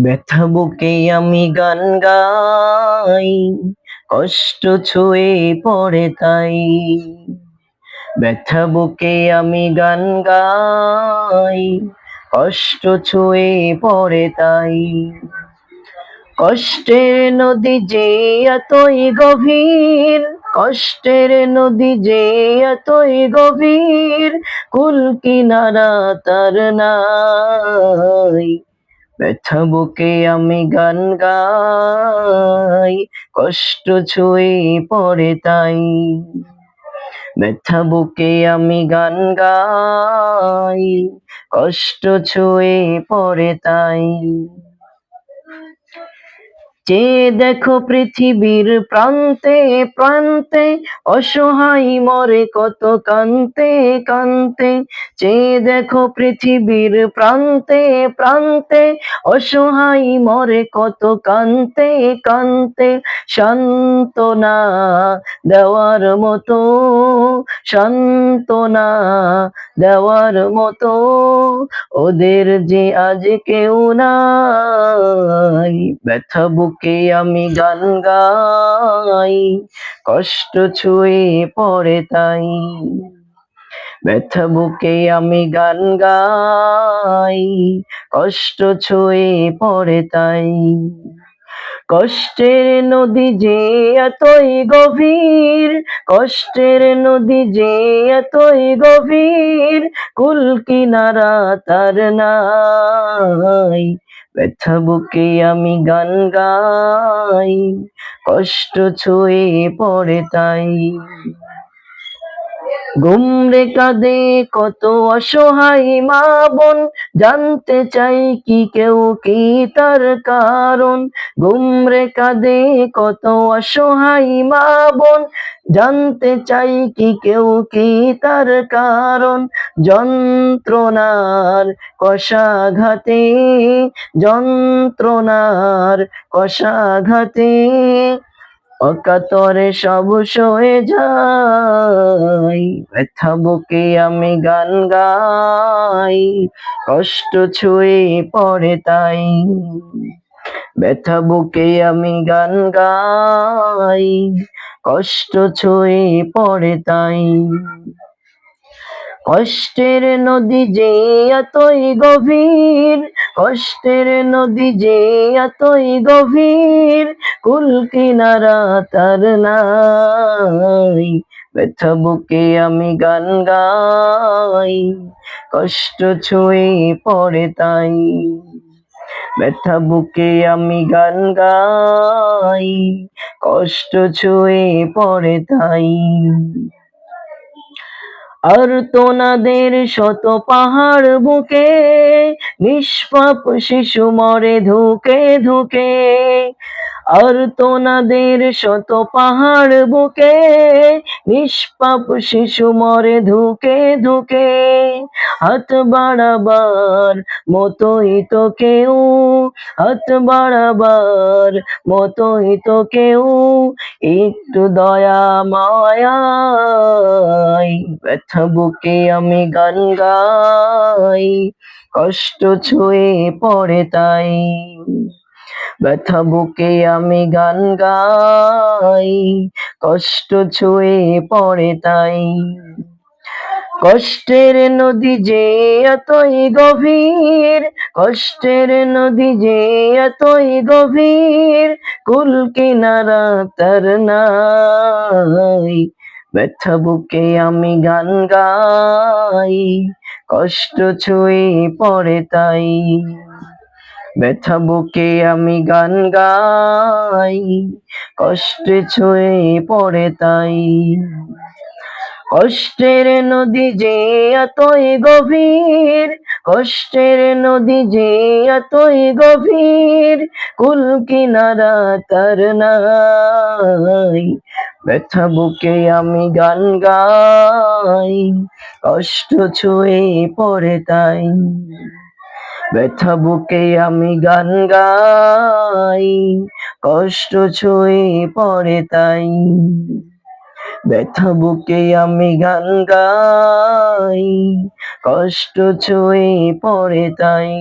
ব্যথা বুকে আমি গান গাই, কষ্ট ছুঁয়ে পড়ে তাই। ব্যথা বুকে আমি গান গাই, কষ্ট ছুঁয়ে পড়ে তাই। কষ্টের নদী যে এতই গভীর, কষ্টের নদী যে এতই গভীর, কুল কিনারা তার নাই। ব্যথা বুকে আমি গান গাই, কষ্ট ছুঁয়ে পড়ে তাই। ব্যথা বুকে আমি গান গাই, কষ্ট ছুঁয়ে পড়ে তাই। যে দেখো পৃথিবীর প্রান্তে প্রান্তে অসহায় মরে কত কান্তে কান্তে। যে দেখো পৃথিবীর প্রান্তে প্রান্তে অসহায় মরে কত কান্তে কান্তে। সান্ত্বনা দেওয়ার মতো, সান্ত্বনা দেওয়ার মতো, ওদের যে আজ কেউ নাই। ব্যথা বুকে আমি গান গাই, কষ্ট ছুঁয়ে পড়ে তাই। ব্যথা বুকে আমি গান গাই, কষ্ট ছুঁয়ে পড়ে তাই। কষ্টের নদী যে এতই গভীর, কষ্টের নদী যে এতই গভীর, কুল কিনারা তার নাই। ব্যথা বুকে আমি গান গাই কষ্ট ছুঁয়ে পড়ে তাই। গুমরে কাঁদে কত অসহায় মা বোন। জানতে চাই কি কেউ কি তার কারণ। গুমরে কাঁদে কত অসহায় মা বোন। জানতে চাই কি কেউ কি তার কারণ। যন্ত্রণার কষাঘাতে যন্ত্রণার কষাঘাতে অকাতরে সব সয়ে যাই। ব্যথা বুকে আমি গান গাই, কষ্ট ছুঁয়ে পড়ে তাই। ব্যথা বুকে আমি গান গাই, কষ্ট ছুঁয়ে পড়ে তাই। কষ্টের নদী যে এতই গভীর, কষ্টের নদী যে এতই গভীর, কুল কিনারা তার নাই ব্যথা বুকে আমি গান গাই, কষ্ট ছুঁয়ে পড়ে তাই ব্যথা বুকে আমি গান গাই, কষ্ট ছুঁয়ে পড়ে তাই। আর তোনাদের শত পাহাড় বুকে, নিষ্পাপ শিশু মরে ধুকে ধুকে। আর তোনাদের শত পাহাড় বুকে, নিষ্পাপ শিশু মরে ধুকে ধুকে। হাত বাড়াবার মতোই তো কেউ, হাত বাড়াবার মতোই তো কেউ। একটু দয়া মায়াই ব্যথা বুকে আমি গান গাই, কষ্ট ছুঁয়ে পড়ে তাই। ব্যথা বুকে আমি গান গাই, কষ্ট ছুঁয়ে পড়ে তাই। কষ্টের নদী যে এতই গভীর, কষ্টের নদী যে এতই গভীর, কুল কিনারা তার নাই। ব্যথা বুকে আমি গান গাই, কষ্ট ছুঁয়ে পড়ে তাই। ব্যথা বুকে আমি গান গাই, কষ্ট ছুঁয়ে পড়ে তাই। কষ্টের নদী যে এতই গভীর, কষ্টের নদী যে এতই গভীর, কুল কিনারা তার নাই। ব্যথা বুকে আমি গান গাই, কষ্ট ছুঁয়ে পড়ে তাই। ব্যথা বুকে আমি গান গাই, কষ্ট ছুঁয়ে পড়ে তাই। ব্যথা বুকে আমি গান গাই, কষ্ট ছুঁয়ে পড়ে তাই।